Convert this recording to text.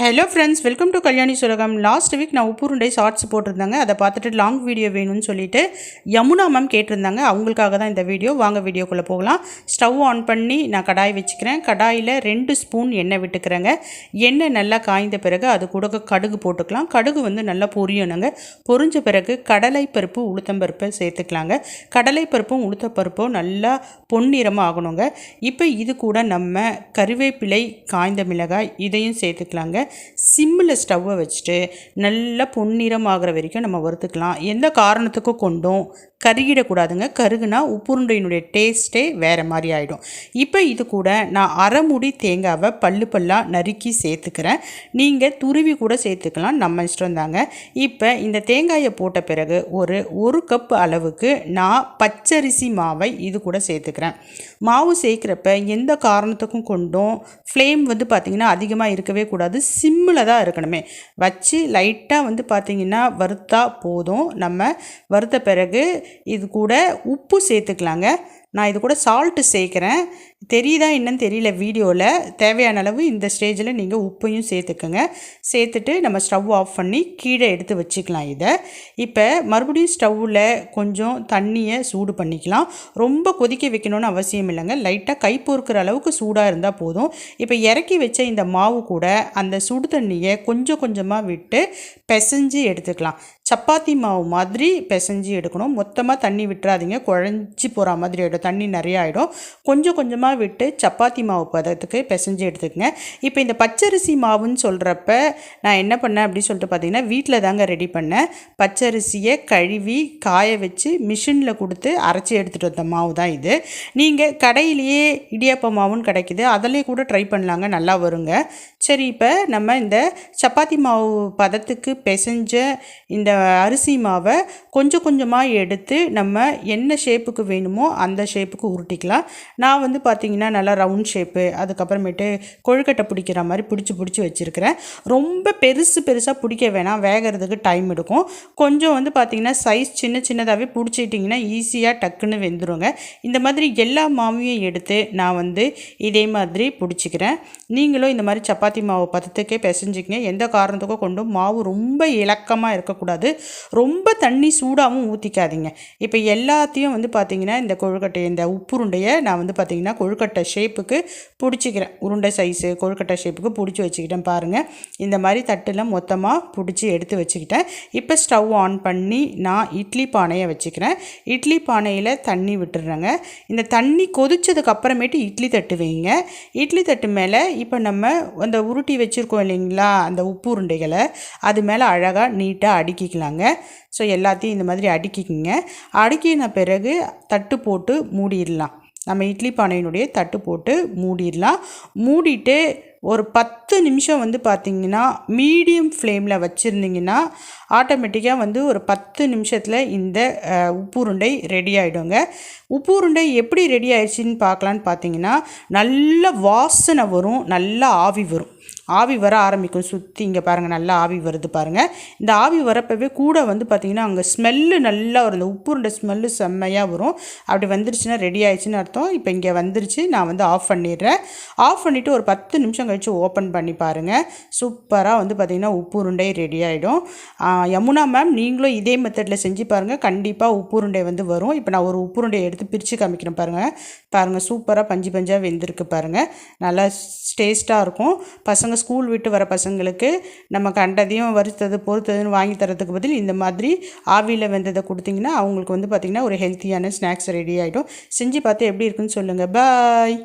Hello friends welcome to Kalyani சுலகம் last week நான் உப்புருண்டை shorts போட்டிருந்தாங்க. அதை பார்த்துட்டு லாங் வீடியோ வேணும்னு சொல்லிட்டு யமுனா மேம் கேட்டிருந்தாங்க. அவங்களுக்காக தான் இந்த வீடியோ வாங்க வீடியோக்குள்ளே போகலாம். ஸ்டவ் ஆன் பண்ணி நான் கடாய் வச்சுக்கிறேன். கடாயில் ரெண்டு ஸ்பூன் எண்ணெய் விட்டுக்கிறேங்க. எண்ணெய் நல்லா காய்ந்த பிறகு அது கூட கடுகு போட்டுக்கலாம். கடுகு வந்து நல்லா பொரியணுங்க. பொரிஞ்ச பிறகு கடலை பருப்பு உளுத்தம்பருப்பை சேர்த்துக்கலாங்க. கடலை பருப்பும் உளுத்தப்பருப்பும் நல்லா பொன்னிறமாக ஆகணுங்க. இப்போ இது கூட நம்ம கருவேப்பிலை காய்ந்த மிளகாய் இதையும் சேர்த்துக்கலாங்க. சிம்மில் ஸ்டவ்வை வச்சுட்டு நல்லா பொன்னிறம் ஆகிற வரைக்கும் நம்ம வறுத்துக்கலாம். எந்த காரணத்துக்கும் கொண்டும் கருகிடக்கூடாதுங்க. கருகுனா உப்புருண்டையினுடைய டேஸ்ட்டே வேறு மாதிரி ஆகிடும் இப்போ இது கூட நான் அரைமுடி தேங்காவை பல்லு பல்லாக நறுக்கி சேர்த்துக்கிறேன். நீங்கள் துருவி கூட சேர்த்துக்கலாம். நம்ம இஷ்டம் தாங்க. இப்போ இந்த தேங்காயை போட்ட பிறகு ஒரு ஒரு கப் அளவுக்கு நான் பச்சரிசி மாவை இது கூட சேர்த்துக்கிறேன். மாவு சேர்க்குறப்ப எந்த காரணத்துக்கும் கொண்டும் ஃப்ளேம் வந்து பார்த்திங்கன்னா அதிகமாக இருக்கவே கூடாது. சிம்மில் தான் இருக்கணுமே. வச்சு லைட்டாக வந்து பார்த்திங்கன்னா வறுத்தா போதும். நம்ம வறுத்த பிறகு இது கூட உப்பு சேர்த்துக்கலாங்க. நான் இது கூட சால்ட்டு சேர்க்குறேன். தெரியுதா என்னன்னு தெரியல வீடியோவில் தேவையான அளவு இந்த ஸ்டேஜில் நீங்கள் உப்பையும் சேர்த்துக்கோங்க. சேர்த்துட்டு நம்ம ஸ்டவ் ஆஃப் பண்ணி கீழே எடுத்து வச்சுக்கலாம் இதை. இப்போ மறுபடியும் ஸ்டவ்வில் கொஞ்சம் தண்ணியை சூடு பண்ணிக்கலாம். ரொம்ப கொதிக்க வைக்கணும்னு அவசியம் இல்லைங்க. லைட்டாக கை பொறுக்கிற அளவுக்கு சூடாக இருந்தால் போதும். இப்போ இறக்கி வச்ச இந்த மாவு கூட அந்த சுடு தண்ணியை கொஞ்சம் கொஞ்சமாக விட்டு பிசைஞ்சு எடுத்துக்கலாம். சப்பாத்தி மாவு மாதிரி பிசைஞ்சு எடுக்கணும். மொத்தமாக தண்ணி விட்டுறாதீங்க. குழஞ்சி போகிற மாதிரி ஆகிடும் தண்ணி நிறைய ஆகிடும் கொஞ்சம் கொஞ்சமாக விட்டு சப்பாத்தி மாவு பதத்துக்கு பிசைஞ்சு எடுத்துக்கங்க. இப்போ இந்த பச்சரிசி மாவுன்னு சொல்கிறப்ப நான் என்ன பண்ணேன் அப்படின்னு சொல்லிட்டு பார்த்தீங்கன்னா வீட்டில் தாங்க ரெடி பண்ணேன். பச்சரிசியை கழுவி காய வச்சு மிஷினில் கொடுத்து அரைச்சி எடுத்துகிட்டு வந்த மாவு தான் இது. நீங்கள் கடையிலேயே இடியாப்ப மாவுன்னு கிடைக்குது. அதிலே கூட ட்ரை பண்ணலாங்க நல்லா வருங்க. சரி இப்போ நம்ம இந்த சப்பாத்தி மாவு பதத்துக்கு பிசைஞ்ச இந்த அரிசி மாவை கொஞ்சம் கொஞ்சமாக எடுத்து நம்ம என்ன ஷேப்புக்கு வேணுமோ அந்த ஷேப்புக்கு உருட்டிக்கலாம். நான் வந்து பார்த்தீங்கன்னா நல்லா ரவுண்ட் ஷேப்பு அதுக்கப்புறமேட்டு கொழுக்கட்டை பிடிக்கிற மாதிரி பிடிச்சி பிடிச்சி வச்சுருக்கிறேன். ரொம்ப பெருசு பெருசாக பிடிக்க வேணாம் வேகிறதுக்கு டைம் எடுக்கும். கொஞ்சம் வந்து பார்த்திங்கன்னா சைஸ் சின்ன சின்னதாகவே பிடிச்சிட்டிங்கன்னா ஈஸியாக டக்குன்னு வெந்துருங்க. இந்த மாதிரி எல்லா மாவையும் எடுத்து நான் வந்து இதே மாதிரி பிடிச்சிக்கிறேன். நீங்களும் இந்த மாதிரி சப்பாத்தி மாவு பதத்துக்கே பிசைஞ்சிக்கங்க. எந்த காரணத்துக்கும் கொண்டும் மாவு ரொம்ப இலக்கமாக இருக்கக்கூடாது. ரொம்ப தண்ணி சூடாகவும் ஊற்றிக்காதீங்க இப்போ எல்லாத்தையும் வந்து பார்த்திங்கன்னா இந்த கொழுக்கட்டை இந்த உப்புருண்டையை நான் வந்து பார்த்திங்கன்னா கொழுக்கட்டை ஷேப்புக்கு பிடிச்சிக்கிறேன். உருண்டை சைஸு கொழுக்கட்டை ஷேப்புக்கு பிடிச்சி வச்சுக்கிட்டேன் பாருங்கள் இந்த மாதிரி தட்டில் மொத்தமாக பிடிச்சி எடுத்து வச்சுக்கிட்டேன். இப்போ ஸ்டவ் ஆன் பண்ணி நான் இட்லி பானையை வச்சுக்கிறேன். இட்லி பானையில் தண்ணி விட்டுடுறேங்க இந்த தண்ணி கொதிச்சதுக்கு அப்புறமேட்டு இட்லி தட்டு வைங்க. இட்லி தட்டு மேலே இப்போ நம்ம அந்த உருட்டி வச்சுருக்கோம் இல்லைங்களா? அந்த உப்பு உருண்டைகளை அது மேலே அழகாக நீட்டாக அடுக்கிக்கலாங்க. ஸோ எல்லாத்தையும் இந்த மாதிரி அடுக்கிக்கிங்க. அடுக்கின பிறகு தட்டு போட்டு மூடிடலாம். நம்ம இட்லி பானையினுடைய தட்டு போட்டு மூடிடலாம். மூடிட்டு ஒரு பத்து நிமிஷம் வந்து பார்த்திங்கன்னா மீடியம் ஃப்ளேமில் வச்சுருந்திங்கன்னா ஆட்டோமேட்டிக்காக வந்து ஒரு பத்து நிமிஷத்தில் இந்த உப்புருண்டை ரெடி ஆகிடுங்க உப்பு உருண்டை எப்படி ரெடி ஆயிடுச்சின்னு பார்க்கலான்னு பார்த்தீங்கன்னா நல்ல வாசனை வரும் நல்லா ஆவி வரும். ஆவி வர ஆரம்பிக்கும். சுற்றி இங்கே பாருங்கள் நல்லா ஆவி வருது பாருங்கள் இந்த ஆவி வரப்பவே கூட வந்து பார்த்திங்கன்னா அங்கே ஸ்மெல்லு நல்லா வரும் இந்த உப்புருண்ட ஸ்மெல்லு செம்மையாக வரும். அப்படி வந்துருச்சுன்னா ரெடி ஆயிடுச்சுன்னு அர்த்தம். இப்போ இங்கே வந்துருச்சு நான் வந்து ஆஃப் பண்ணிடுறேன். ஆஃப் பண்ணிவிட்டு ஒரு பத்து நிமிஷம் கழித்து ஓப்பன் பண்ணி பாருங்கள் சூப்பராக வந்து பார்த்திங்கன்னா உப்பு உருண்டை ரெடி ஆகிடும் யமுனா மேம் நீங்களும் இதே மெத்தடில் செஞ்சு பாருங்கள் கண்டிப்பாக உப்பு உருண்டை வந்து வரும். இப்போ நான் ஒரு உப்பு உருண்டையை எடுத்து பிரித்து காமிக்கிறேன் பாருங்கள் பாருங்கள் சூப்பராக பஞ்சு பஞ்சாக வெந்திருக்கு பாருங்கள் நல்லா டேஸ்ட்டாக இருக்கும். பசங்க ஸ்கூல் விட்டு வர பசங்களுக்கு நம்ம கண்டதையும் வறுத்தது பொறுத்ததுன்னு வாங்கி தரதுக்கு பதில் இந்த மாதிரி ஆவியில் வெந்ததை கொடுத்திங்கன்னா அவங்களுக்கு வந்து பார்த்திங்கன்னா ஒரு ஹெல்த்தியான ஸ்நாக்ஸ் ரெடி ஆகிடும் செஞ்சு பார்த்து எப்படி இருக்குன்னு சொல்லுங்கள் பாய்